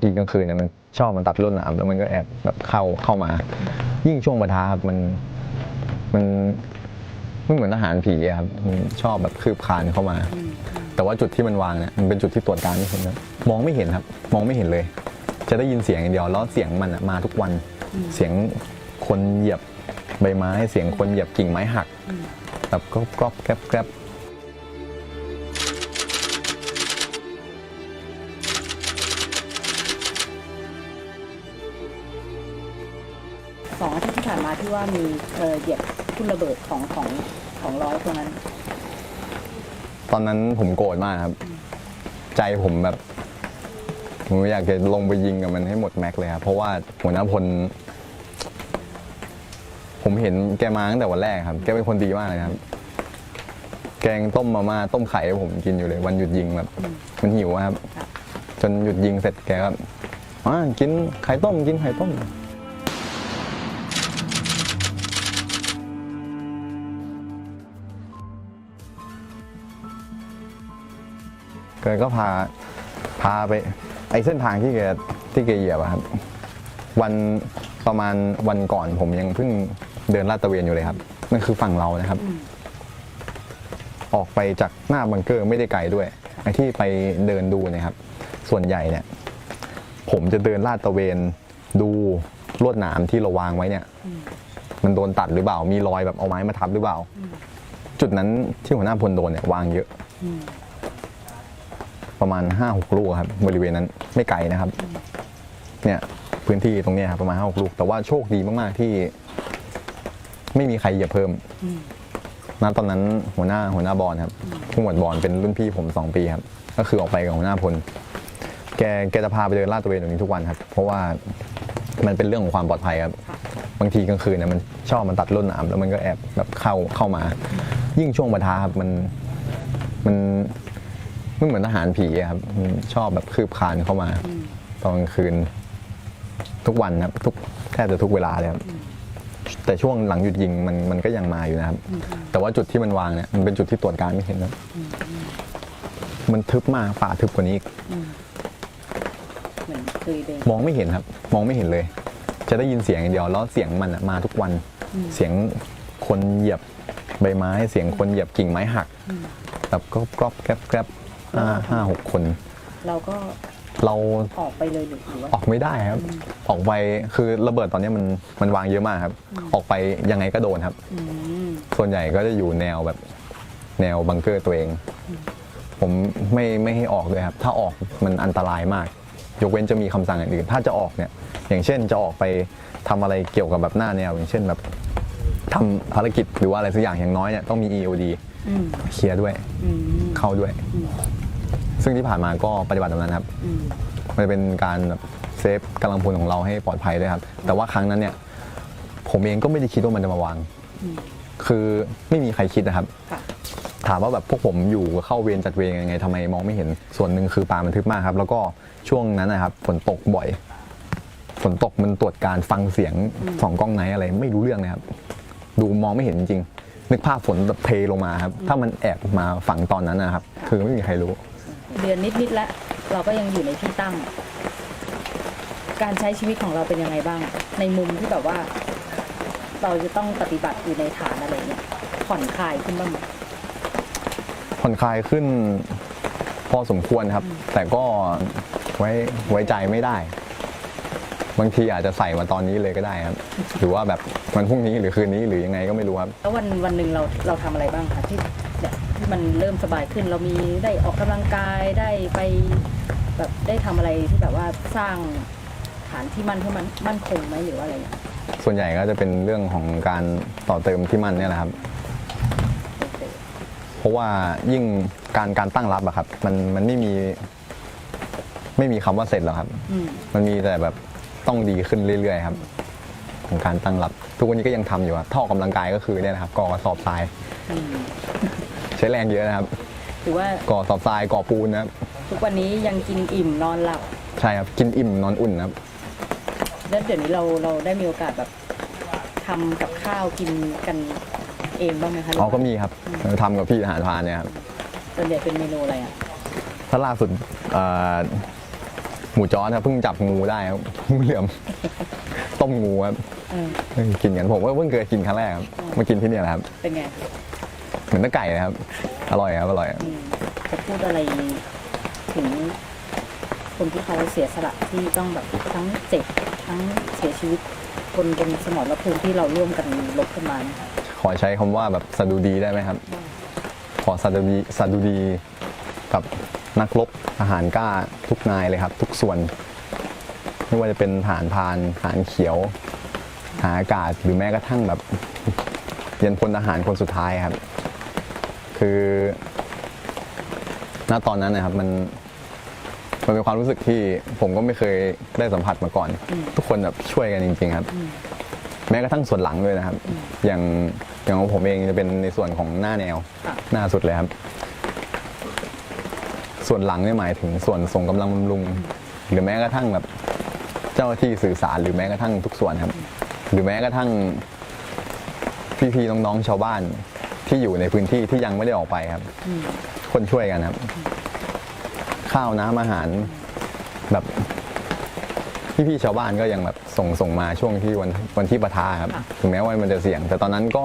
บางทีกลางคืนเนี่ยมันชอบมันตัดรวดหนามแล้วมันก็แอบแบบเข้าเข้ามา ยิ่งช่วงปะทะครับมันมันไม่เหมือนทหารผีอะครับมันชอบแบบคืบคลานเข้ามา แต่ว่าจุดที่มันวางเนี่ยมันเป็นจุดที่ตรวจการไม่เห็นครับมองไม่เห็นครับ มองไม่เห็นเลย จะได้ยินเสียงอย่างเดียวแล้วเสียงมันอะมาทุกวัน เสียงคนเหยียบใบไม้ เสียงคนเหยียบกิ่งไม้หักแบบกรอบกรอบแกรบแกรบ ที่ผ่านมาที่ว่ามีเอ่อเหยียบทุ่นระเบิดของของของร้อยตรงนั้น ตอนนั้นผมโกรธมากครับ ใจผมแบบ ผมอยากจะลงไปยิงกับมันให้หมดแม็กเลยครับเพราะว่าหัวหน้าพลผมเห็นแกมาตั้งแต่วันแรกครับ แกเป็นคนดีมากเลยครับ แกงต้มมาม่าต้มไข่ให้ผมกินอยู่เลย วันหยุดยิงแบบ มันหิวอะครับครับ จนหยุดยิงเสร็จแกก็อ่ากินไข่ต้มกินไข่ต้ม แกก็พาพาไปไอ้เส้นทางที่แกที่แกเหยียบอะครับ วันประมาณวันก่อนผมยังเพิ่งเดินลาดตระเวนอยู่เลยครับนั่นคือฝั่งเรานะครับอืมออกไปจากหน้าบังเกอร์ไม่ได้ไกลด้วยไอ้ที่ไปเดินดูเนะครับ ส่วนใหญ่เนี่ย ผมจะเดินลาดตระเวนดูลวดหนามที่เราวางไว้เนี่ย มันโดนตัดหรือเปล่า มีรอยแบบเอาไม้มาทับหรือเปล่า จุดนั้นที่หัวหน้าพลโดนเนี่ยวางเยอะอืม ประมาณ5้าหกลูกครับบริเวณนั้นไม่ไกลนะครับเนี่ยพื้นที่ตรงเนี้ยครับประมาณห้าหกลูก แต่ว่าโชคดีมากๆที่ ไม่มีใครเหยียบเพิ่มอืมณตอนนั้นหัวหน้าหัวหน้าบอลครับผู้หมวดบอลเป็นรุ่นพี่ผมสองปีครับ ก็คือออกไปกับหัวหน้าพลแกแกจะพาไปเดินลาดตระเวนตรงนี้ทุกวันครับ เพราะว่ามันเป็นเรื่องของความปลอดภัยครับ บางทีกลางคืนเนี่ยมันชอบมันตัดร่นหนามแล้วมันก็แอบแบบเข้าเข้ามา ยิ่งช่วงปะทะครับมันมัน ไม่เหมือนทหารผีอะครับมันชอบแบบคืบคลานเข้ามาตอนกลางคืน ทุกวันครับทุกแทบจะทุกเวลาเลยครับแต่ช่วงหลังหยุดยิงมันมันก็ยังมาอยู่นะครับ แต่ว่าจุดที่มันวางเนี่ยมันเป็นจุดที่ตรวจการไม่เห็นครับมันทึบมากป่าทึบกว่านี้อีกเหมือนเคยเดินมองไม่เห็นครับ มองไม่เห็นเลย จะได้ยินเสียงอย่างเดียวแล้วเสียงมันอะมาทุกวัน เสียงคนเหยียบใบไม้ เสียงคนเหยียบกิ่งไม้หักแบบก็กรอบแกรบแกรบ ห้าห้าหกคน เราก็เราออกไปเลยหรือหรือว่าออกไม่ได้ครับ ออกไปคือระเบิดตอนนี้มันมันวางเยอะมากครับ ออกไปยังไงก็โดนครับอืมส่วนใหญ่ก็จะอยู่แนวแบบ แนวบังเกอร์ตัวเอง ผมไม่ไม่ให้ออกเลยครับ ถ้าออกมันอันตรายมาก ยกเว้นจะมีคำสั่งอื่นๆถ้าจะออกเนี่ย อย่างเช่นจะออกไปทำอะไรเกี่ยวกับแบบหน้าแนว อย่างเช่นแบบทำภารกิจหรือว่าอะไรสักอย่างอย่างน้อยเนี่ยต้องมี EOD อืม เคลียร์ด้วยอืมเข้าด้วย ซึ่งที่ผ่านมาก็ปฏิบัติแบบนั้นครับอืมมันเป็นการแบบเซฟกำลังพลของเราให้ปลอดภัยด้วยครับ แต่ว่าครั้งนั้นเนี่ย ผมเองก็ไม่ได้คิดว่ามันจะมาวางอืมคือไม่มีใครคิดนะครับค่ะถามว่าแบบพวกผมอยู่เข้าเวรจัดเวรยังไงทำไมมองไม่เห็นส่วนหนึ่งคือป่ามันทึบมากครับ แล้วก็ช่วงนั้นนะครับฝนตกบ่อยฝนตกมันตรวจการฟังเสียงสองกล้องไหนอะไรไม่รู้เรื่องเลยครับ ดูมองไม่เห็นจริงๆ นึกภาพฝนแบบเทลงมาครับ ถ้ามันแอบมาฝังตอนนั้นนะครับ คือไม่มีใครรู้ เดือนนิดๆแล้วเราก็ยังอยู่ในที่ตั้ง การใช้ชีวิตของเราเป็นยังไงบ้าง ในมุมที่แบบว่า เราจะต้องปฏิบัติอยู่ในฐานอะไรเนี่ยผ่อนคลายขึ้นบ้างไหมผ่อนคลายขึ้น พอสมควรครับ แต่ก็ไว้ไว้ใจไม่ได้ บางทีอาจจะใส่มาตอนนี้เลยก็ได้ครับ หรือว่าแบบวันพรุ่งนี้หรือคืนนี้หรือยังไงก็ไม่รู้ครับ แล้ววันวันหนึ่งเราเราทำอะไรบ้างคะที่เนี่ยที่มันเริ่มสบายขึ้นเรามีได้ออกกำลังกายได้ไปแบบได้ทำอะไรที่แบบว่าสร้างฐานที่มั่นให้มันมั่นคงไหมหรือว่าอะไรเนี่ยส่วนใหญ่ก็จะเป็นเรื่องของการต่อเติมที่มันเนี่ยแหละครับ เพราะว่ายิ่งการการตั้งรับอะครับ มันมันไม่มี ไม่มีคำว่าเสร็จหรอกครับ อืม มันมีแต่แบบ ต้องดีขึ้นเรื่อยๆครับของการตั้งรับ ทุกวันนี้ก็ยังทำอยู่ครับท่อออกกำลังกายก็คือเนี่ยนะครับก่อกระสอบทรายอืมใช้แรงเยอะนะครับถือว่าก่อกระสอบทรายก่อปูนนะครับทุกวันนี้ยังกินอิ่มนอนหลับ ใช่ครับกินอิ่มนอนอุ่นนะครับแล้วเดี๋ยวนี้เราเราได้มีโอกาสแบบทำกับข้าวกินกันเองบ้างไหมคะอ๋อก็มีครับทำกับพี่ทหารพรานเนี่ยครับส่วนใหญ่เป็นเมนูอะไรอะถ้าล่าสุดเอ่อ หมูจอสครับเพิ่งจับงูได้ครับงูเหลือม ต้มงูครับเออเพิ่งกินกันผมก็เพิ่งเคยกินครั้งแรกครับมากินที่เนี่ยแหละครับ เป็นไงเหมือนเนื้อไก่เลยครับ อร่อยครับอร่อยครับอืมจะพูดอะไรถึงคนที่เขาเสียสละที่ต้องแบบทั้งเจ็บทั้งเสียชีวิตคนบนสมรภูมิที่เราร่วมกันลบกันมานะคะขอใช้คำว่าแบบสะดุดีได้ไหมครับ ขอสะดุดีสะดุดีกับ นักรบทหารกล้าทุกนายเลยครับ ทุกส่วน ไม่ว่าจะเป็นทหารพรานทหารเขียวทหารอากาศหรือแม้กระทั่งแบบเรียนพลทหารคนสุดท้ายครับ คือณตอนนั้นนะครับมันมันเป็นความรู้สึกที่ผมก็ไม่เคยได้สัมผัสมาก่อนอืมทุกคนแบบช่วยกันจริง ๆ ครับอืมแม้กระทั่งส่วนหลังด้วยนะครับอืมอย่างอย่างของผมเองจะเป็นในส่วนของหน้าแนวค่ะหน้าสุดเลยครับ ส่วนหลังเนี่ยหมายถึงส่วนส่งกำลังบำรุง หรือแม้กระทั่งแบบเจ้าหน้าที่สื่อสารหรือแม้กระทั่งทุกส่วนครับ หรือแม้กระทั่งพี่ๆน้องๆชาวบ้านที่อยู่ในพื้นที่ที่ยังไม่ได้ออกไปครับอืมคนช่วยกันครับ ข้าวน้ำอาหารแบบพี่ๆชาวบ้านก็ยังแบบส่งส่งมาช่วงที่วันวันที่ปะทะครับค่ะถึงแม้ว่ามันจะเสี่ยง แต่ตอนนั้นก็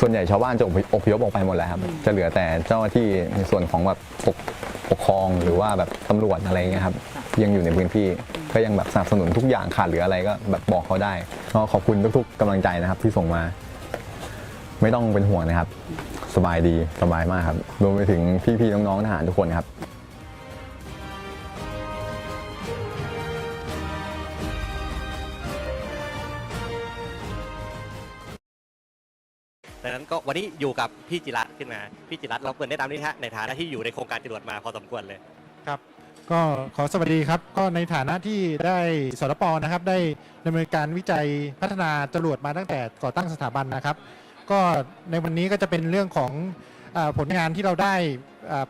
ส่วนใหญ่ชาวบ้านจะอพยอพยพออกไปหมดแล้วครับ จะเหลือแต่เจ้าหน้าที่ในส่วนของแบบปก ปกครองหรือว่าแบบตำรวจอะไรเงี้ยครับยังอยู่ในพื้นที่ก็ยังแบบสนับสนุนทุกอย่างขาดเหลืออะไรก็แบบบอกเขาได้ก็ขอบคุณทุกๆกำลังใจนะครับที่ส่งมา ไม่ต้องเป็นห่วงนะครับ สบายดีสบายมากครับรวมไปถึงพี่ๆน้องๆทหารทุกคนครับ ก็วันนี้อยู่กับพี่จิรัตน์ขึ้นมา พี่จิรัตน์เราเปิดแนะนำนิดฮะในฐานะที่อยู่ในโครงการจรวดมาพอสมควรเลย ครับ ก็ขอสวัสดีครับ ก็ในฐานะที่ได้สรปนะครับ ได้ดำเนินการวิจัยพัฒนาจรวดมาตั้งแต่ก่อตั้งสถาบันนะครับ ก็ในวันนี้ก็จะเป็นเรื่องของอผลงานที่เราได้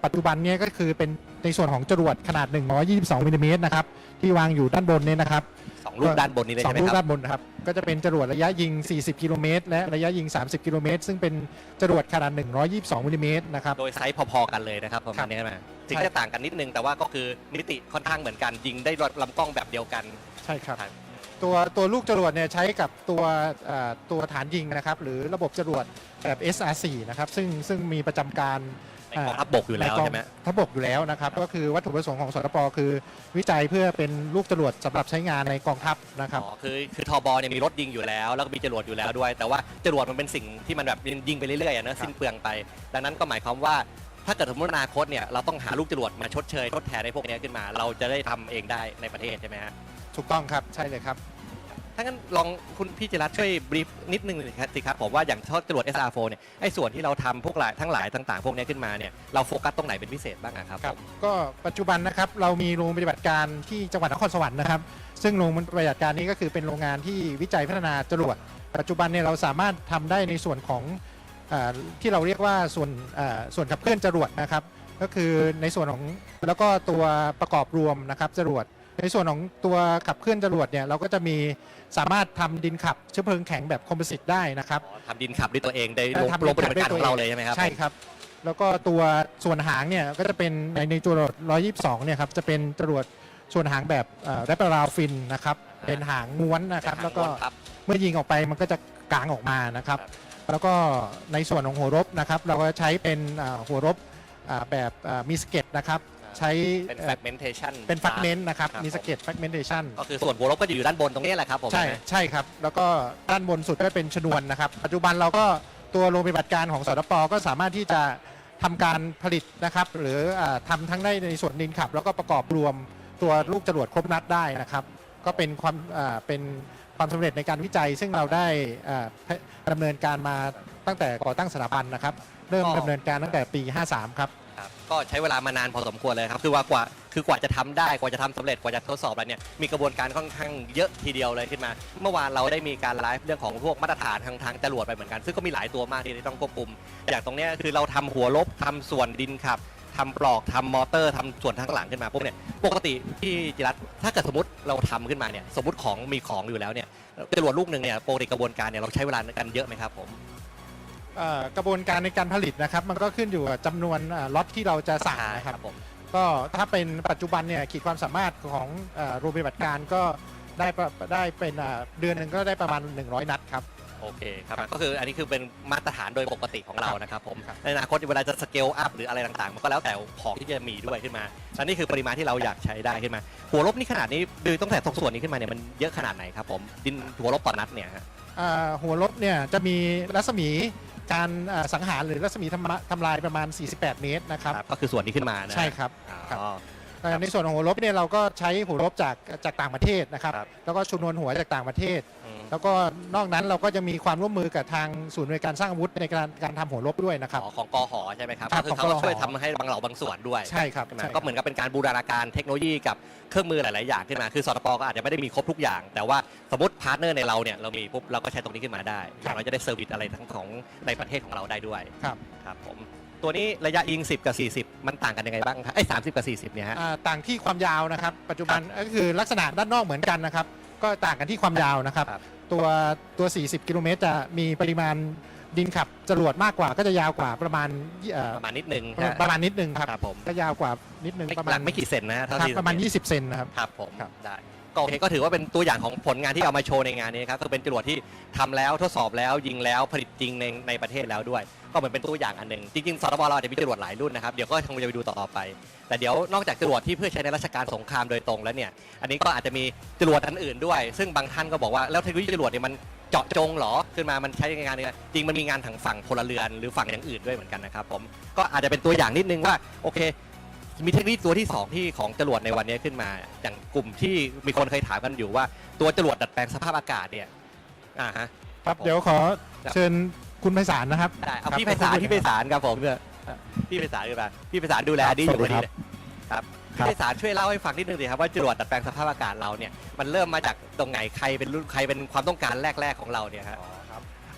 ปัจจุบันนี้ก็คือเป็นในส่วนของจรวดขนาด 122มิลลิเมตรนะครับ ที่วางอยู่ด้านบนนี่ยนะครับ สองลูกด้านบนนี้เลยสอใช่งไหมลูกครัด้าบ นบนนะครับ ก็จะเป็นจรวดระยะยิง 40 กิโลเมตร และระยะยิง 30 กิโลเมตร ซึ่งเป็นจรวดขนาด 122มิลลิเมตรนะครับ โดยไซส์พอๆกันเลยนะครับประครัมาณบนี้มาถึงใช่จะต่างกันนิดนึงแต่ว่าก็คือนิติค่อนข้างเหมือนกันยิงได้ลำกล้องแบบเดียวกัน ใช่ครับ ครับ ตัวตัวลูกจรวดเนี่ยใช้กับตัวเอ่อตัวฐานยิงนะครับ หรือระบบจรวดแบบ SR4 นะครับ ซึ่งซึ่งมีประจำการ ในกองทัพบกอยู่แล้วในกงใช่ไหมทัพบกอยู่แล้วนะครับ ก็คือวัตถุประสงค์ของสตปคือ วิจัยเพื่อเป็นลูกจรวดสำหรับใช้งานในกองทัพนะครับอ๋อคือคือทอบอเนี่ยมีรถยิงอยู่แล้ว แล้วก็มีจรวดอยู่แล้วด้วย แต่ว่าจรวดมันเป็นสิ่งที่มันแบบยิงไปเรื่อยๆอะนะสิ้นเปลืองไป ดังนั้นก็หมายความว่าถ้าเกิดสมมติอนาคตเนี่ยเราต้องหาลูกจรวดมาชดเชยทดแทนในพวกเนี้ยขึ้นมา เราจะได้ทำเองได้ในประเทศใช่ไหมฮะถูกต้องครับใช่เลยครับ ถ้างั้นลองคุณพี่จิรัตช่วยบรีฟนิดนึงสิครับสิครับผมว่าอย่างทอดจรวด SR4 เนี่ยไอ้ส่วนที่เราทำพวกหลายทั้งหลายต่าง ๆ พวกเนี้ยขึ้นมาเนี่ยเราโฟกัสตรงไหนเป็นพิเศษบ้างอะครับครับ ก็ปัจจุบันนะครับเรามีโรงปฏิบัติการที่จังหวัดนครสวรรค์นะครับ ซึ่งโรงปฏิบัติการนี้ก็คือเป็นโรงงานที่วิจัยพัฒนาจรวด ปัจจุบันเนี่ยเราสามารถทำได้ในส่วนของอที่เราเรียกว่าส่วนอ่าส่วนขับเคลื่อนจรวดนะครับ ก็คือในส่วนของแล้วก็ตัวประกอบรวมนะครับจรวด ในส่วนของตัวขับเคลื่อนจรวดเนี่ยเราก็จะมีสามารถทำดินขับเชื้อเพลิงแข็งแบบคอมโพสิตได้นะครับ อ๋อทำดินขับด้วยตัวเองได้ลงทำลงปฏิบัติการด้วยของเราเลยใช่ไหมครับ ใช่ครับ แล้วก็ตัวส่วนหางเนี่ยก็จะเป็นในในจรวด122เนี่ยครับจะเป็นจรวดส่วนหางแบบแรปเปอร์ราฟินนะครับเป็นหางม้วนนะครับ แล้วก็ครับ เมื่อยิงออกไปมันก็จะกางออกมานะครับ ครับ แล้วก็ในส่วนของหัวรบนะครับ เราก็ใช้เป็นอ่าหัวรบอ่าแบบอ่ามีสเก็ตนะครับ ใช้เป็น เอ่อ fragmentation เป็นฟักเมนต์นะครับ ครับมีสเก็ตฟักเมนเทชันก็คือส่วนหัวลบก็จะอยู่ด้านบนตรงนี้แหละครับผมใช่ไหมใช่ครับ แล้วก็ด้านบนสุดก็เป็นชนวนนะครับ ปัจจุบันเราก็ตัวโรงปฏิบัติการของสตปก็สามารถที่จะทำการผลิตนะครับ หรืออาทำทั้งในในส่วนดินขับ แล้วก็ประกอบรวมตัวลูกจรวดครบนัดได้นะครับ ก็เป็นความอ่าเป็นความสำเร็จในการวิจัย ซึ่งเราได้อ่าดำเนินการมาตั้งแต่ก่อตั้งสถาบันนะครับ เริ่มดำเนินการตั้งแต่ปี 53 ครับ ครับก็ใช้เวลามานานพอสมควรเลยครับคือว่ากว่าคือกว่าจะทำได้กว่าจะทำสำเร็จกว่าจะทดสอบอะไรเนี่ยมีกระบวนการค่อนข้างเยอะทีเดียวเลยขึ้นมา เมื่อวานเราได้มีการไลฟ์เรื่องของพวกมาตรฐานทางทางจรวดไปเหมือนกัน ซึ่งก็มีหลายตัวมากที่ต้องควบคุม อย่างตรงเนี้ยคือเราทำหัวลบทำส่วนดินขับทำปลอกทำมอเตอร์ทำส่วนข้างหลังขึ้นมาพวกเนี่ยปกติที่จิรัตน์ถ้าเกิดสมมติเราทำขึ้นมาเนี่ยสมมติของมีของอยู่แล้วเนี่ยจรวดลูกหนึ่งเนี่ยปกติกระบวนการเนี่ยเราใช้เวลาในการเยอะไหมครับผม เอ่อกระบวนการในการผลิตนะครับ มันก็ขึ้นอยู่กับจำนวนอ่าล็อตที่เราจะสั่งนะครับ ผม ก็ถ้าเป็นปัจจุบันเนี่ยขีดความสามารถของเอ่อโรงปฏิบัติการก็ได้ประได้เป็นอ่าเดือนหนึ่งก็ได้ประมาณ 100 นัดครับ โอเคครับก็คืออันนี้คือเป็นมาตรฐานโดยปกติของเรานะครับผม ครับ ในอนาคตเวลาจะสเกลอัพหรืออะไรต่างๆ มันก็แล้วแต่ของที่จะมีด้วยขึ้นมาและนี่คือปริมาณที่เราอยากใช้ได้ขึ้นมา หัวลบนี่ขนาดนี้ดูตั้งแต่ตรงส่วนนี้ขึ้นมาเนี่ยมันเยอะขนาดไหนครับผมดินหัวลบต่อนัดเนี่ยฮะอ่าหัวลบเนี่ยจะมีรัศมี การอ่าสังหารหรือรัศมีทำละทำลายประมาณ 48 เมตรนะครับ ครับก็คือส่วนนี้ขึ้นมานะใช่ครับอ๋อ เอ่อในส่วนของหัวลบเนี่ยเราก็ใช้หัวลบจากจากต่างประเทศนะครับ ครับ แล้วก็ชุนวนหัวจากต่างประเทศ อืมแล้วก็นอกนั้นเราก็จะมีความร่วมมือกับทางศูนย์ในวยการสร้างอาวุธในการการทำหัวลบด้วยนะครับ อ๋อของกอหอใช่ไหมครับครัก็บคือของเขากก็อหอ ช่วยทำให้บางเหล่าบางส่วนด้วยใช่ครับใช่ไหมใช่ครับ ก็เหมือนกับเป็นการบูรณาการเทคโนโลยีกับเครื่องมือหลาย ๆ อย่างขึ้นมาคือสตปก็อาจจะไม่ได้มีครบทุกอย่าง แต่ว่าสมมติพาร์ทเนอร์ในเราเนี่ยเรามีปุ๊บเราก็ใช้ตรงนี้ขึ้นมาได้เราจะได้เซอร์วิสอะไรทั้งของในประเทศของเราได้ด้วยครับ ครับผม ตัวนี้ระยะยิง 10 กับ 40 มันต่างกันยังไงบ้างครับไอ้สามสิบกับ 40เนี่ยฮะ อ่าต่างที่ความยาวนะครับ ปัจจุบันก็คือลักษณะด้านนอกเหมือนกันนะครับ ก็ต่างกันที่ความยาวนะครับ ครับ ตัวตัว 40 กิโลเมตรจะมีปริมาณดินขับจรวดมากกว่าก็จะยาวกว่าประมาณเอ่อประมาณนิดนึงประมาณประมาณนิดนึงครับครับผมก็ยาวกว่านิดนึงไม่ประหมาลัณกไม่กี่เซนนะฮะเท่าครับที่ประมาณสังเกต20 เซนนะครับ ครับผมครับ ได้ ก็โอเคก็ถือว่าเป็นตัวอย่างของผลงานที่เอามาโชว์ในงานนี้ครับคือเป็นจรวดที่ทำแล้วทดสอบแล้วยิงแล้วผลิตจริงในในประเทศแล้วด้วย ก็เหมือนเป็นตัวอย่างอันหนึ่งจริงๆสตบเราอาจจะมีจรวดหลายรุ่นนะครับเดี๋ยวก็คงจะไปดูต่อไป แต่เดี๋ยวนอกจากจรวดที่เพื่อใช้ในราชการสงครามโดยตรงแล้วเนี่ยอันนี้ก็อาจจะมีจรวดอันอื่นด้วย ซึ่งบางท่านก็บอกว่าแล้วเทคโนโลยีจรวดเนี่ยมันเจาะจงเหรอขึ้นมามันใช้ในงานเนี่ยจริงมันมีงานทางฝั่งพลเรือนหรือฝั่งอย่างอื่นด้วยเหมือนกันนะครับผมก็อาจจะเป็นตัวอย่างนิดนึงว่าโอเค มีเทคโนโลยีตัวที่ 2 ที่ของจรวดในวันนี้ขึ้นมา อย่างกลุ่มที่มีคนเคยถามกันอยู่ว่า ตัวจรวดดัดแปลงสภาพอากาศเนี่ยอ่าฮะ ครับเดี๋ยวขอครับ เชิญคุณไพศาลนะครับได้เอาครับพี่ไพศาลขอบคุณพี่ไพศาลครับผมเนี่ยพี่ไพศาลคือแบบพี่ไพศาลดูแลดีอยู่สวัสดีพอครับเลยครับครัพี่บไพศาลช่วยเล่าให้ฟังนิดนึงสิครับว่าจรวดดัดแปลงสภาพอากาศเราเนี่ยมันเริ่มมาจากตรงไหนใครเป็นรุ่นใครเป็นความต้องการแรกๆของเราเนี่ยฮะ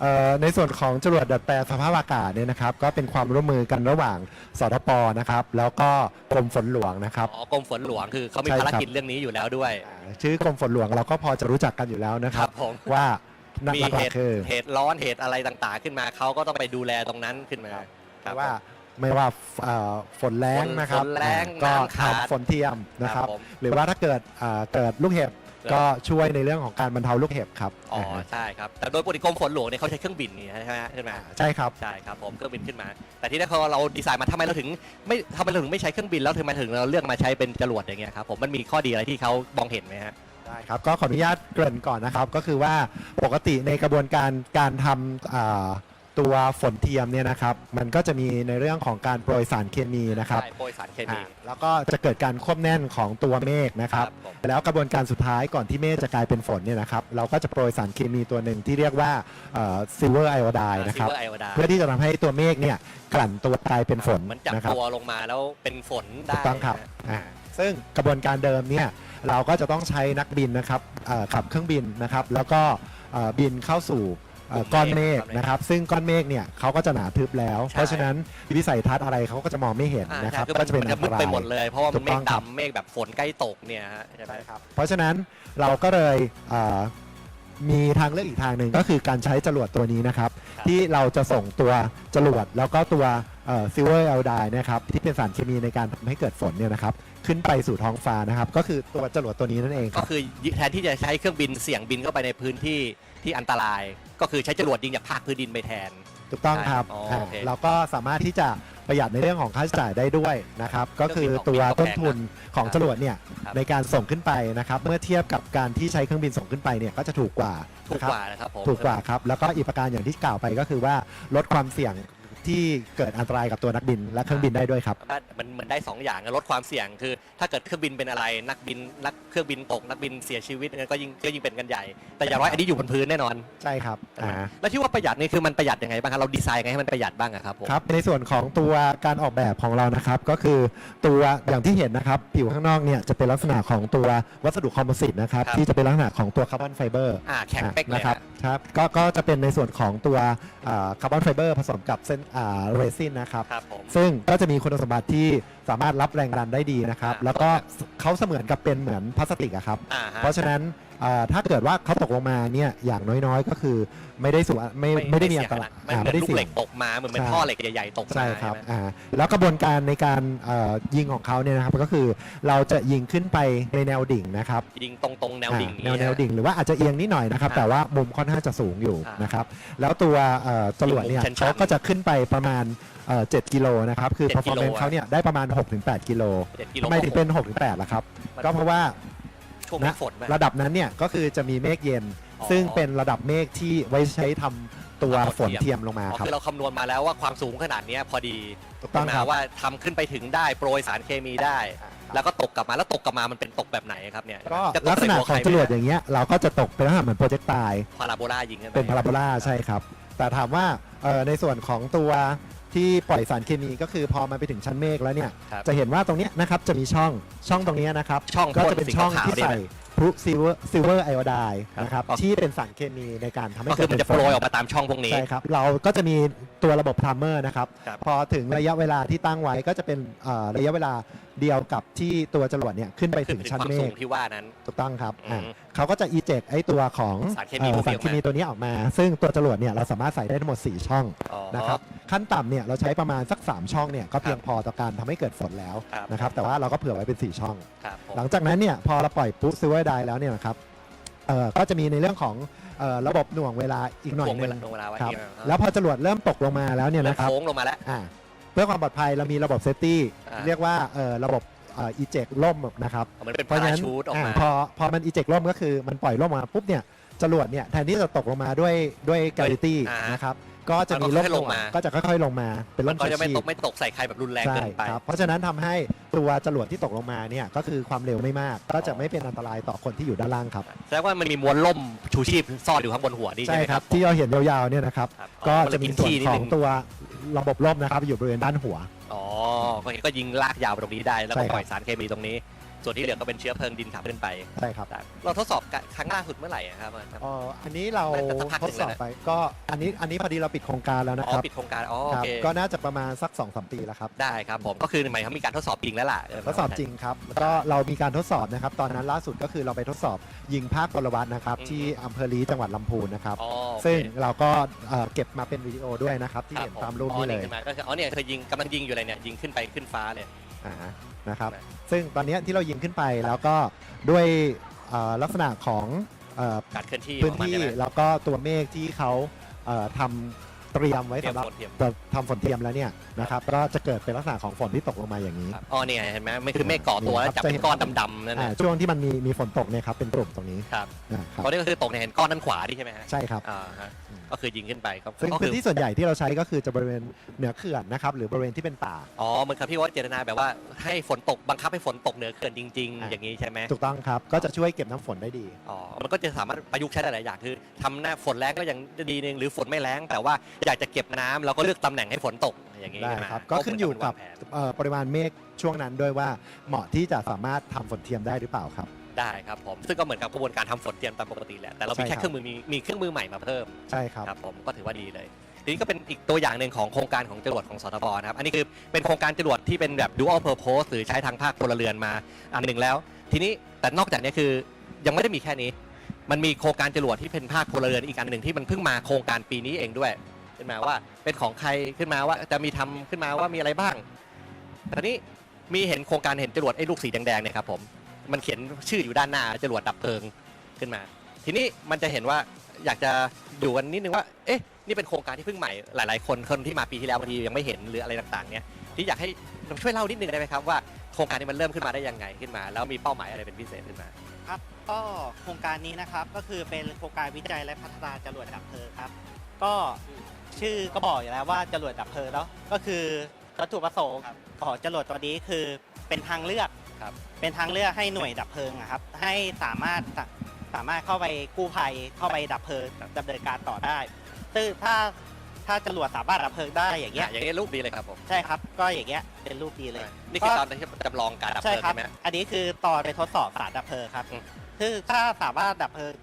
เอ่อในส่วนของจรวดดัดแปลงสภาพอากาศเนี่ยนะครับ ก็เป็นความร่วมมือกันระหว่างสทปนะครับ แล้วก็กรมฝนหลวงนะครับ อ๋อกรมฝนหลวงคือเขามีใช่ครัภาบรกิจเรื่องนี้อยู่แล้วด้วยอ่าชื่อกรมฝนหลวงเราก็พอจะรู้จักกันอยู่แล้วนะคครัรับบผม ว่าหมีลักเหๆตุคือ เหตุร้อนเหตุอะไรต่างๆ ขึ้นมาเขาก็ต้องไปดูแลตรงนั้นขึ้นมาครับ ว่าไม่ว่าเอ่อฝนแรงนะครับฝนแล้งก็น้ำขาดทำฝนเทียมนะครับผมหรือว่าถ้าเกิดเอ่อเกิดลูกเห็บ ก็ช่วยในเรื่องของการบรรเทาลูกเห็บครับอ๋อใช่ครับแต่โดยปกติกรมฝนหลวงเนี่ยเขาใช้เครื่องบินนี่ใช่ไหมขึ้นมาอ่าใช่ครับใช่ครับผมเครื่องบินขึ้นมา แต่ที่นี่พอเราดีไซน์มาทำไมเราถึงไม่ทำไมเราถึงไม่ใช้เครื่องบินแล้วทำไมถึงเราเลือกมาใช้เป็นจรวดอย่างเงี้ยครับผมมันมีข้อดีอะไรที่เขามองเห็นไหมฮะได้ครับก็ขออนุญาตเกริ่นก่อนนะครับก็คือว่าปกติในกระบวนการการทำอ่า ตัวฝนเทียมเนี่ยนะครับ มันก็จะมีในเรื่องของการโปรยสารเคมีนะครับ ใช่โปรยสารเคมี อ่าแล้วก็จะเกิดการควบแน่นของตัวเมฆนะครับผมแล้วกระบวนการสุดท้ายก่อนที่เมฆจะกลายเป็นฝนเนี่ยนะครับ เราก็จะโปรยสารเคมีตัวหนึ่งที่เรียกว่าซิลเวอร์ไอโอไดนะครับซิลเวอร์ไอโอดาเพื่อที่จะทำให้ตัวเมฆเนี่ยกลั่นตัวกลายเป็นฝนมันจับนะครับ ตัวลงมาแล้วเป็นฝนได้ถูกต้องครับอ่าซึ่งกระบวนการเดิมเนี่ยเราก็จะต้องใช้นักบินนะครับเอ่อขับเครื่องบินนะครับ แล้วก็เอ่อบินเข้าสู่ เอ่อก้อนเมฆนะครับซึ่งก้อนเมฆเนี่ยเขาก็จะหนาทึบแล้วเพราะฉะนั้นวิสัยทัศน์อะไรเขาก็จะมองไม่เห็นอ่านะครับใช่คือก็จะเป็นมันอัจะนมืตดราไปย หมดเลย เพราะว่ามันถูเมกต้ฆองครับ ดำเมฆแบบฝนใกล้ตกเนี่ยฮะใช่ไหมเพราะฉะนั้นเราก็เลยเอ่อมีทางเลือกอีกทางหนึ่งก็คือการใช้จรวดตัวนี้นะครับ ครับ ที่เราจะส่งตัวจรวดแล้วก็ตัว ซิลเวอร์เอลไดนะครับที่เป็นสารเคมีในการทำให้เกิดฝนเนี่ยนะครับขึ้นไปสู่ท้องฟ้านะครับ ก็คือตัวจรวดตัวนี้นั่นเองคก็รับคือแทนที่จะใช้เครื่องบินเสี่ยงบินเข้าไปในพื้นที่ที่อันตราย ก็คือใช้จรวดยิงจากภาคพื้นดินไปแทน ถูกต้องครับอ๋ออ่าโอเคเราก็สามารถที่จะประหยัดในเรื่องของค่าใช้จ่ายได้ด้วยนะครับ ก็คือตัวต้นทุนของจรวดเนี่ยครับ ในการส่งขึ้นไปนะครับเมื่อเทียบกับการที่ใช้เครื่องบินส่งขึ้นไปเนี่ยก็จะถูกกว่าถูกนะครับ กว่านะครับผม ถูกกว่าครับ แล้วก็อีกประการอย่างที่กล่าวไปก็คือว่าลดความเสี่ยง ที่เกิดอันตรายกับตัวนักบินและเครื่องบินได้ด้วยครับว่ามันเหมือนได้สองอย่างลดความเสี่ยงคือ ถ้าเกิดเครื่องบินเป็นอะไรนักบินนักเครื่องบินตกนักบินเสียชีวิตเนี่ยก็ยิ่งก็ยิ่งเป็นกันใหญ่ แต่อย่างน้อยอันนี้อยู่บนพื้นแน่นอน ใช่ครับอ่า แล้วที่ว่าประหยัดนี่คือมันประหยัดยังไงบ้างครับเราดีไซน์ยังไงให้มันประหยัดบ้างอะครับผม ครับในส่วนของตัวการออกแบบของเรานะครับก็คือตัวอย่างที่เห็นนะครับผิวข้างนอกเนี่ยจะเป็นลักษณะของตัววัสดุคอมโพสิตนะครับที่จะเป็นลักษณะของตัวคาร์บอนไฟเบอร์อ่าแข็งเป๊กเลยนะครับฮะครับก็ก็จะเป็นในส่วนของตัวคาร์บอนไฟเบอร์ผสมกับเส้นเรซินนะครับ ครับผม ซึ่งก็จะมีคุณสมบัติที่ สามารถรับแรงดันได้ดีนะครับอ่าแล้วก็เขาเสมือนกับเป็นเหมือนพลาสติกอะครับ อ่าฮะ เพราะฉะนั้นอ่าถ้าเกิดว่าเขาตกลงมาเนี่ยอย่างน้อยๆ ก็คือไม่ได้สูงไม่ไม่ได้มีอันตรายมันอ่าเหมืไม่อนได้ลูกเสี่เหยล็งกตกมาเหมือนเป็นใช่ท่อเหล็กใหญ่ๆตกมาใช่ครับไหม อ่าแล้วกระบวนการในการเอ่อยิงของเขาเนี่ยนะครับก็คือเราจะยิงขึ้นไปในแนวดิ่งนะครับยิงตรงตรงๆแนวดิ่งอ่าแนวแนวดิ่งหรือว่าอาจจะเอียงนิดหน่อยนะครับอ่าแต่ว่ามุมค่อนข้างจะสูงอยู่อ่านนะครับ แล้วตัวเอ่อจรวดเนี่ยมุมชันๆ เขาก็จะขึ้นไปประมาณ เอ่อ7กิโลนะครับคือ7กิโล performance เขาเนี่ยได้ประมาณ 6-8 กิโลเจ็ดกิโลทำไมถึงเป็น 6-8ล่ะครับ มันก็เพราะว่าช่วงนะฝนไหม ระดับนั้นเนี่ยก็คือจะมีเมฆเย็น อ๋อ ซึ่งเป็นระดับเมฆที่ไว้ใช้ทำตัวทำฝฝนนเทีเทียยมมลงมาอ๋อครับคือเราคำนวณมาแล้วว่าความสูงขนาดเนี้ยพอดีถูกต้องใช่ไหมครับ ว่าทำขึ้นไปถึงได้โปรยสารเคมีได้ แล้วก็ตกกลับมาแล้วตกกลับมามันเป็นตกแบบไหนครับเนี่ยก็จะตลักษณะใส่หัวของใคจรวดไหมอย่างเงี้ยเราก็จะตกเป็นลักษณะเหมือนโปรเจกต์ตาย พาราโบลายิงกันไเป็นพาราโบลาใช่ครับ แต่ถามว่าเอ่อในส่วนของตัว ที่ปล่อยสารเคมีก็คือพอมาไปถึงชั้นเมฆแล้วเนี่ย ครับจะเห็นว่าตรงเนี้ยนะครับจะมีช่องช่องตรงเนี้ยนะครับช่องก็พ่นจะเป็นสีช่องขาวๆที่นี่ใส่นะพลุซิลเวอร์ซิลเวอร์ไอโอไดครับนะครับก็ที่เป็นสารเคมีในการทำให้ก็คืเกิอดมันจะเป็โปรยฝออกมาตามช่องพวกนี้ ใช่ครับเราก็จะมีตัวระบบไทม์เมอร์นะครับ ครับ พอถึงระยะเวลาที่ตั้งไว้ก็จะเป็นเอ่อระยะเวลาเดียวกับที่ตัวจรวดเนี่ยขึ้นไปขึ้ถึนงไปถึงชั้นความเมสูฆงที่ว่านั้น ถูกต้องครับอืมอะ เขาก็จะอีเจกไอตัวของสารเคมีอ่อพวกนี้สารเคมีตัวนี้ออกมา ซึ่งตัวจรวดเนี่ยเราสามารถใส่ได้ทั้งหมด 4 ช่องอ๋อนะครับขั้นต่ำเนี่ยเราใช้ประมาณสัก 3 ช่องเนี่ยก็เพียงพอต่อการทำให้เกิดฝนแล้วครับ นะครับแต่ว่าเราก็เผื่อไว้เป็น 4 ช่อง ครับผม หลังจากนั้นเนี่ยพอเราปล่อยปุ๊บซิลเวอร์ไดแล้วเนี่ยนะครับเอ่อก็จะมีในเรื่องของเอ่อระบบหน่วงเวลาอีกหน่อยถ่วงหเวนึลางถ่วงเวลาไว้ครับที่นั่นแล้วพอจรวดเริ่มตกลงมาแล้วเนี่ยเริ่มนะครับ โค้งลงมาแล้ว อ่าเพื่อความปลอดภัยเรามีระบบเซฟตี้อ่า เรียกว่าเอ่อระบบ อีเจกล่มนะครับเหมือนเป็นเพราะพาฉะรานั้นชูตออกอ่ามาพอพอมันอีเจกล่มก็คือมันปล่อยล่มมาปุ๊บเนี่ยจรวดเนี่ยแทนที่จะตกลงมาด้วยด้วยก a วิตี้อ่านนะครับก็จะมีมันก็ล่มค่อยๆลงมาก็จะค่อยๆลงมา เป็นมัล่นมก็ชูจะไม่ชีตพกไม่ตกใส่ใครแบบรุนแรงใช่เกินไปครับเพราะฉะนั้นทำให้ตัวจรวดที่ตกลงมาเนี่ยก็คือความเร็วไม่มาก ก็จะไม่เป็นอันตรายต่อคนที่อยู่ด้านล่างครับแสดงว่ามันมีมวลล่มชูชีพซ่อนอยู่ข้างบนหัวนี่ใช่ใช่ไหมคครัรับบที่เราเห็นยาวๆเนี่ยนะครับครับก็อ๋อจะมีนส่วนที่นิดขอนึงตัวระบบล่มนะครับอยู่บริเวณด้านหัวอ๋อ ก็เห็นก็ยิงลากยาวไปตรงนี้ได้แล้วใช่ก็ครับ ปล่อยสารเคมีตรงนี้ ส่วนที่เหลือก็เป็นเชื้อเพลิงดินขับขึ้นไป ใช่ครับเราทดสอบกันครั้งล่าสุดเมื่อไหร่อะครับอ๋อ อันนี้เราน่าจะสักพักทหดนึ่งสอบแล้วนะไปก็อันนี้อันนี้พอดีเราปิดโครงการแล้วนะอ๋คอรับ ปิดโครงการ อ๋อโอครับเคก็น่าจะประมาณสัก2อสปีแล้วครับ ได้ครับผมก็คือหมายเขามมีการทดสอบจริงแล้วล่ะเทดสอบจริงครับแล้วก็เรามีการทดสอบนะครับ ตอนนั้นล่าสุดก็คือเราไปทดสอบยิงภาคพลวัตนะครับอืมที่อำเภอลีจังหวัดลำพูนนะครับอ๋อโอเคซึ่งเราก็เอ่อเก็บมาเป็นวิดีโอด้วยนะครับที่คบเห็นผตามรูปนี้เลยอ๋อขึ้นมาก็คืออ๋อเนี่ยเธอยิงกำลังยิงอยู่เลยเนี่ยยิงขึ้นไปขึ้นฟ้าเลย อ่านะครับนะซึ่งตอนเนี้ยที่เรายิงขึ้นไปแล้วก็ด้วยเอ่อลักษณะของเอ่อการเคลื่อนที่พื้นของมัที่ใช่ไหม แล้วก็ตัวเมฆที่เขาเอ่อทำ เตรียมไว้เตรียมสำหรับฝนเทียม จะทำฝนเทียมแล้วเนี่ยนะครับก็จะเกิดเป็นลักษณะของฝนที่ตกลงมาอย่างนี้ ครับอ๋อเนี่ยเห็นไหมไม่คือเมฆก่อตัวแล้วจับเป็นก้อนดำๆนั่นอ่านะช่วงที่มันมีมีฝนตกเนี่ยครับเป็นกลุ่มตรงนี้ครับนะครับตอนนี้ก็คือตกในเห็นก้อนด้านขวานี่ใช่ไหมฮะใช่ครับ อ่าฮะอืมก็คือยิงขึ้นไปก็ซึ่งก็พื้คืนที่ส่วนใหญ่ที่เราใช้ก็คือจะบริเวณเหนือเขื่อนนะครับหรือบริเวณที่เป็นป่า อ๋อเหมือนกับพี่ว่าเจตนาแบบว่าให้ฝนตกบังคับให้ฝนตกเหนือเขื่อนจริง อะ ๆ อย่างนี้ใช่ไหมถูกต้องครับก็จะช่วยเก็บน้ำฝนได้ดี อ๋อมันก็จะสามารถประยุกต์ใช้ได้หลายอย่างคือทำหน้าฝนแรงก็ยังดีนึงหรือฝนไม่แรงแต่ว่าอยากจะเก็บน้ำเราก็เลือกตำแหน่งให้ฝนตกอย่างนี้ได้ใช่หมครับ ก็ขึ้นอยู่กับวางแผนเอ่อปริมาณเมฆช่วงนั้นด้วยว่าเหมาะที่จะสามารถทำฝนเทียมได้หรือเปล่าครับ ได้ครับผมซึ่งก็เหมือนกับกระบวนการทำฝนเตรียมตามปกติแหละแต่เรามีใช่แค่ครับเครื่องมือมีมีเครื่องมือใหม่มาเพิ่ม ใช่ครับ ครับผมก็ถือว่าดีเลย ทีนี้ก็เป็นอีกตัวอย่างหนึ่งของโครงการของจรวดของสทบนะครับ อันนี้คือเป็นโครงการจรวดที่เป็นแบบ dual purpose หรือใช้ทางภาคพลเรือนมาอันหนึ่งแล้ว ทีนี้แต่นอกจากนี้คือยังไม่ได้มีแค่นี้ มันมีโครงการจรวดที่เป็นภาคพลเรือนอีกอันหนึ่งที่มันเพิ่งมาโครงการปีนี้เองด้วย ขึ้นมาว่า เป็นของใครขึ้นมาว่าจะมีทำขึ้นมาว่ามีอะไรบ้างตอนนี้มีเห็นโครงการเห็นจรวดไอ้ลูกสีแดงๆเนี่ยครับผมมันเขียนชื่ออยู่ด้านหน้าจรวดดับเพลิงขึ้นมา ทีนี้มันจะเห็นว่าอยากจะดูกันนิดนึงว่า เอ๊ะ นี่เป็นโครงการที่เพิ่งใหม่ หลาย ๆ คนคนที่มาปีที่แล้วบางทียังไม่เห็นหรืออะไรต่าง ๆ เนี่ย ที่อยากให้ช่วยเล่านิดนึงได้ไหมครับว่าโครงการนี้มันเริ่มขึ้นมาได้ยังไงขึ้นมา แล้วมีเป้าหมายอะไรเป็นพิเศษขึ้นมา ครับก็โครงการนี้นะครับก็คือเป็นโครงการวิจัยและพัฒนาจรวดดับเพลิงครับ ก็ ชื่อก็บอกอยู่แล้วว่าจรวดดับเพลิงแล้วก็คือวัตถุประสงค์ของจรวดตัวนี้คือเป็นทางเลือกครับ เป็นทางเลือกให้หน่วยดับเพลิงอะครับ ให้สามารถสาสามารถเข้าไปกู้ภัยเข้าไปดับเพลิงดำเนินการต่อได้ซึ่งถ้าถ้าจรวดสามารถดับเพลิงได้อย่างเงี้เงี้ยยอย่างนี้รูปดีเลยครับผมใช่ครับ ก็อย่างเงี้ยเป็นรูปดีเลย นี่คือตอนที่จำลองการดับเพใช่ลิงครับใช่ไหม อันนี้คือตอนไปทดสอบสารดับเพลิงครับ อืมคือถ้าสามารถดับเพลิง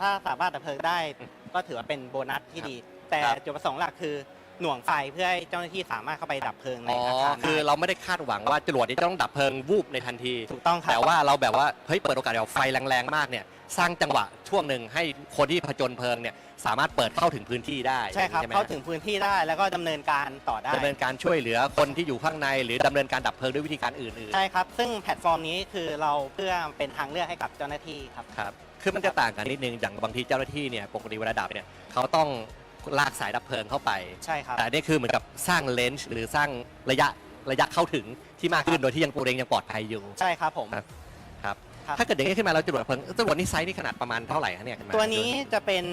ถ้าสามารถดับเพลิงได้ อืมก็ถือว่าเป็นโบนัสที่ครับ ดี แต่ครับ จุดประสงค์หลักคือหน่วงไฟเพื่อให้เจ้าหน้าที่สามารถเข้าไปดับเพลิงในอ๋ออาคารคือได้เราไม่ได้คาดหวังว่าจรวดนี้จะต้องดับเพลิงวูบในทันที ถูกต้องครับ แต่ว่าเราแบบว่าเฮ้ยเปิดโอกาสเอาไฟแรงๆมากเนี่ยสร้างจังหวะช่วงหนึ่งให้คนที่ผจญเพลิงเนี่ยสามารถเปิดเข้าถึงพื้นที่ได้ใช่ครับ ไหมเข้าถึงพื้นที่ได้แล้วก็ดำเนินการต่อได้ ดำเนินการช่วยเหลือคนที่อยู่ข้างใน หรือดำเนินการดับเพลิงด้วยวิธีการอื่นใช่ครับ ซึ่งแพลตฟอร์มนี้คือเราเพื่อเป็นทางเลือกให้กับเจ้าหน้าที่ครับ ๆครับคือมันจะต่างกันนิดนึงอย่างบางทีเจ้าหน้าที่เนี่ยปกติเวลาดับเนี่ยเขาต้อง ลากสายดับเพลิงเข้าไป ใช่ครับ แต่อันนี่คือเหมือนกับสร้างเลนส์หรือสร้างระยะระยะเข้าถึงที่มากขึ้นโดยที่ยังตัวเองยังปลอดภัยอยู่ ใช่ครับผม ครับ ครับ ครับ ถ้าเกิดอย่างนี้ขึ้นมาเราจรวดดับเพลิงจรวดนี่ไซส์นี่ขนาดประมาณเท่าไหร่คะเนี่ยขึ้มาตัวนี้จะเป็น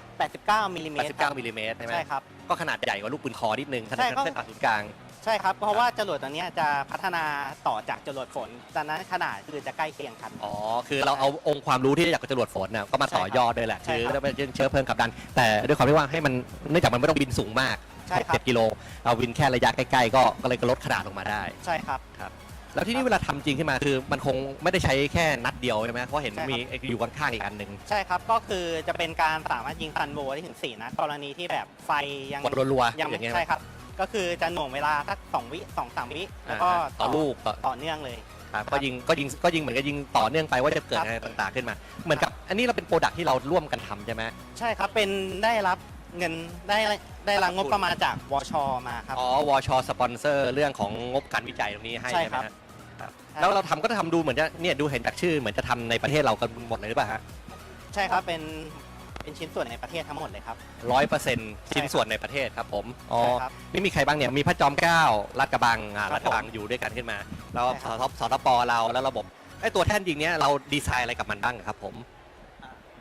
89มิลลิเมตรครับ89มิลลิเมตรใช่ไหมใช่ครับ ก็ขนาดใหญ่กว่าลูกปืนคอนิดนึงขใช่นาดก็ เส้นผ่าศูนย์กลาง ใช่ครับ เพราะว่าจรวดตัวเนี้ยจะพัฒนาต่อจากจรวดฝนดังนั้นขนาดคือจะใกล้เคียงกัน อ๋อ คือเราเอาองค์ความรู้ที่ได้จากจรวดฝนน่ะก็มาต่อยอดด้วยแหละใช่คือครับแล้วเป็นเชื้อเพลิงกับดัน แต่ด้วยความที่ว่าให้มันเนื่องจากมันไม่ต้องบินสูงมากใช่ครับ เจ็ดกิโลเราบินแค่ระยะใกล้ๆก็ก็เลยลดขนาดลงมาได้ ใช่ครับ แล้วที่นี่เวลาทำจริงขึ้นมาคือมันคงไม่ได้ใช้แค่นัดเดียวใช่ไหมเพราะเห็นใช่ครับ มีอยู่ข้างๆอีกอันหนึ่งใช่ครับ ก็คือจะเป็นการสามารถยิงซันโบได้ถึง 4 นัดกรณีที่แบบไฟยังกดรัวๆยังอย่างเงี้ยใช่ครับ ก็คือจะหน่วงเวลาสักสองวิสองสามวิ แล้วก็อ่าต่อลูกต่อ ต่อเนื่องเลยครับก็ยิงก็ยิงก็ยิงเหมือนกับยิงต่อเนื่องไปว่าจะเกิดครับอะไรต่างๆขึ้นมา เหมือนกับอันนี้เราเป็นโปรดักที่เราร่วมกันทำใช่ไหมใช่ครับ เป็นได้รับเงินได้ได้รับงบประมาณจากวชมาครับ อ๋อวชสปอนเซอร์เรื่องของงบการวิจัยตรงนี้ให้ใช่ใช่ไหมครับฮะครับแล้วเราทำก็ทำดูเหมือนจะเนี่ยดูเห็นจากชื่อเหมือนจะทำในประเทศเรากันหมดเลยหรือเปล่าฮะใช่ครับเป็น เป็นชิ้นส่วนในประเทศทั้งหมดเลยครับ ร้อยเปอร์เซ็นต์ชิ้นส่วนในประเทศครับผม อ๋อ ใช่ครับ นี่มีใครบ้างเนี่ย มีพระจอมเกล้าลาดกระบังอ่าครับลาดกระบังอยู่ด้วยกันขึ้นมา แล้วใช่สครับ ทสทปเราแล้วระบบไอ้ตัวแท่นยิงเนี้ยเราดีไซน์อะไรกับมันบ้างครับผม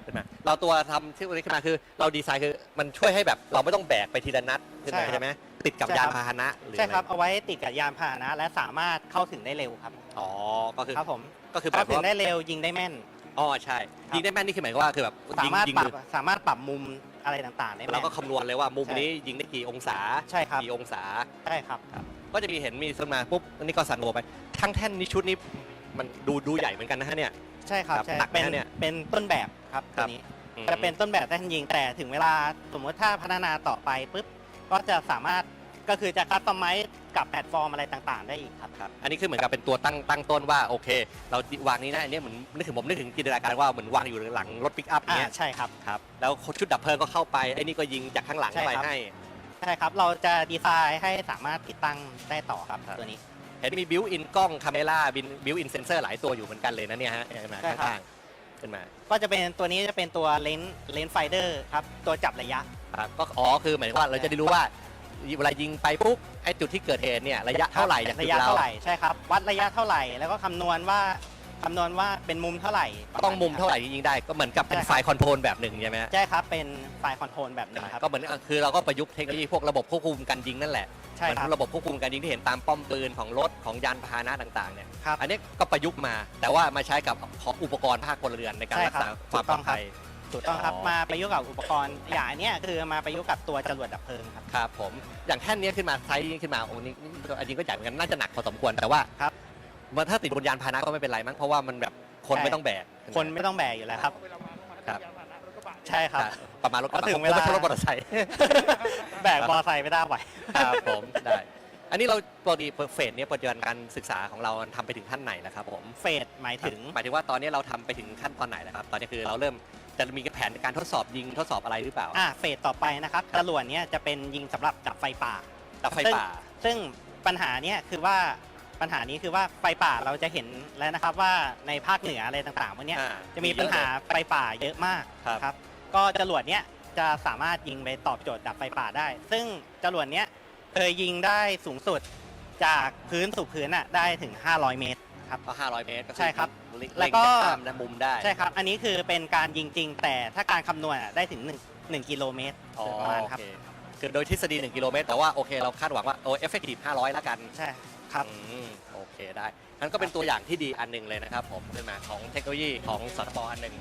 ขึ้นมาเราตัวทำที่วันนี้ขึ้นมาคือ เราดีไซน์คือมันช่วยให้แบบเราไม่ต้องแบกไปทีละนัดขึ้นมาใช่ครับใช่ไหมติดกับใช่ยานครับ พาหนะหรือใช่ครับอะไเอาไว้ติดกับยานพาหนะและสามารถเข้าถึงได้เร็วครับอ๋อ ก็คือ ครับผมก็คือแบเข้าบถึงว่าได้เร็วยิงได้แม่น อ๋อใช่ครับยิงได้แม่นนี่คือหมายความว่าคือแบบสามารถยิงปรับยิงสามารถปรับมุมอะไรต่างๆได้เราแม่นก็คำนวณเลยว่ามุมใช่นี้ยิงได้กี่องศาใช่ครับ กี่องศา ใช่ครับ ก็จะมีเห็นมีขึ้นมาปุ๊บอันนี้ก็สั่นโวไปทั้งแท่นนี้ชุดนี้มันดูดูใหญ่เหมือนกันนะฮะเนี่ย ใช่ครับครับใช่หนักไหมเป็นฮะเนี่ยเป็นต้นแบบครับครัตัวบ นี้อืมจะเป็นต้นแบบแท่นยิงแต่ถึงเวลาสมมติถ้าพัฒนาต่อไปปุ๊บก็จะสามารถ ก็คือจะคัสตอมไมซ์กับแพลตฟอร์มอะไรต่างๆ ได้อีกครับ ครับ อันนี้คือเหมือนกับเป็นตัวตั้งตั้งต้นว่าโอเค เราวางนี้นะอันนี้เหมือนนึกถึงผมนึกถึงจินตนาการว่าเหมือนวางอยู่หลังรถปิกอัพอย่างอ่าเงี้ยใช่ครับ ครับแล้วชุดดับเพลิงก็เข้าไปไอ้นี่ก็ยิงจากข้างหลังเข้าไปใช่ครับ ให้ ใช่ครับ เราจะดีไซน์ให้สามารถติดตั้งได้ต่อครับครับ ตัวนี้ เห็นมีบิวอินกล้องคาเมล่าบิวอินเซนเซอร์หลายตัวอยู่เหมือนกันเลยนะเนี่ยฮะเห็นไหมใช่ครับ ข้างๆขึ้นมาก็จะเป็นตัวนี้จะเป็นตัวเลนส์เลนส์ไฟเดอร์ครับ ตัวจับระยะ ครับก็อ๋อคือหมายถึงว่าเราจะได้รู้ว่า เวลายิงไปปุ๊บไอ้จุดที่เกิดเหตุเนี่ยระยะเท่าไหร่จากจุระดยะเราเท่าไหร่ใช่ครับ วัดระยะเท่าไหร่แล้วก็คำนวณว่าคำนวณว่าเป็นมุมเท่าไหร่ประาณต้องมุมนี้เท่าไหร่ที่ยิงได้ก็เหมือนกับเป็นใช่ครับไฟล์คอนโทรลแบบหนึ่งใช่ไหมฮะใช่ครับเป็นไฟล์คอนโทรลแบบหนึงครับ ก็เหมือนคือเราก็ประยุกต์เทคโนโลยีพวกระบบควบคุมการยิงนั่นแหละใช่เหมือนครับ ระบบควบคุมการยิงที่เห็นตามป้อมปืนของรถของยานพาหนะต่างๆเนี่ยครับอันนี้ก็ประยุกต์มา แต่ว่ามาใช้กับของอุปกรณ์ภาคพลเรือนในการใช่รักครับษาความปลอดภัย ถูกต้องครับอ๋อมาประยุกต์กับอุปกรณ์อย่างอันเนี้ยคือมาประยุกต์กับตัวจรวดดับเพลิงครับ ครับผมอย่างแท่นเนี้ยขึ้นมาไซส์นี้ขึ้นมาโอ้นี่อันนี้ก็ใหญ่เหมือนกันน่าจะหนักพอสมควรแต่ว่าครับมันถ้าติดบนยานพาหนะก็ไม่เป็นไรมั้งเพราะว่ามันแบบคนไม่ต้องแบกคนไม่ต้องแบกอยู่แล้วครับ ครับใช่ครับ ประมาณรถกระก็ถึบะงเวลา ไม่ใช่รถมอเตอร์ไซค์ แบกมอเตอร์ไซค์ไม่ได้ไหว ครับผมได้อันนี้เราปกติเฟสเนี้ยปัจจุบันการศึกษาของเราทำไปถึงขั้นไหนแล้วครับผม เฟสหมายถึง หมายถึงว่าตอนนี้เราทำไปถึงขั้นตอนไหนแล้วครับ ตอนนี้คือเราเริ่ม จะมีแผนการทดสอบยิงทดสอบอะไรหรือเปล่า อ่าเฟสต่อไปนะครับจรวดเนี้ยจะเป็นยิงสำหรับดับไฟป่าดับไฟป่าซึ่งปัญหาเนี้ยคือว่าปัญหานี้คือว่าไฟป่าเราจะเห็นแล้วนะครับว่าในภาคเหนืออะไรต่างๆพวกเนี้ยอ่าจะมีปัญหาไฟป่าเยอะมากครับ ครับ ก็จรวดเนี้ยจะสามารถยิงไปตอบโจทย์ดับไฟป่าได้ ซึ่งจรวดเนี้ยเคยยิงได้สูงสุดจากพื้นสู่พื้นอะได้ถึง 500 เมตร ครับ ก็ 500 เมตรก็อใช่ครับเล็งแล้วก็จากข้ามนะมุมได้ใช่ครับ อันนี้คือเป็นการยิงจริง แต่ถ้าการคำนวณอะได้ถึง1 1กิโลเมตรอ๋อประมาณโอครับเคคือโดยทฤษฎี 1 กิโลเมตร แต่ว่าโอเคเราคาดหวังว่าโอ้เอฟเฟกตีฟ500 แล้วกันใช่ครับ อืมโอเคได้นั่นก็เป็นตัวอย่างที่ดีอันหนึ่งเลยนะครับผมขึ้นมาของเทคโนโลยีของสตบอันหนึ่ง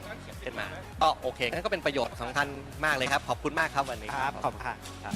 ขึ้นมา ก็โอเคนั่นก็เป็นประโยชน์สำคัญมากเลยครับ ขอบคุณมากครับวันนี้ ครับ ขอบคุณค่ะครับ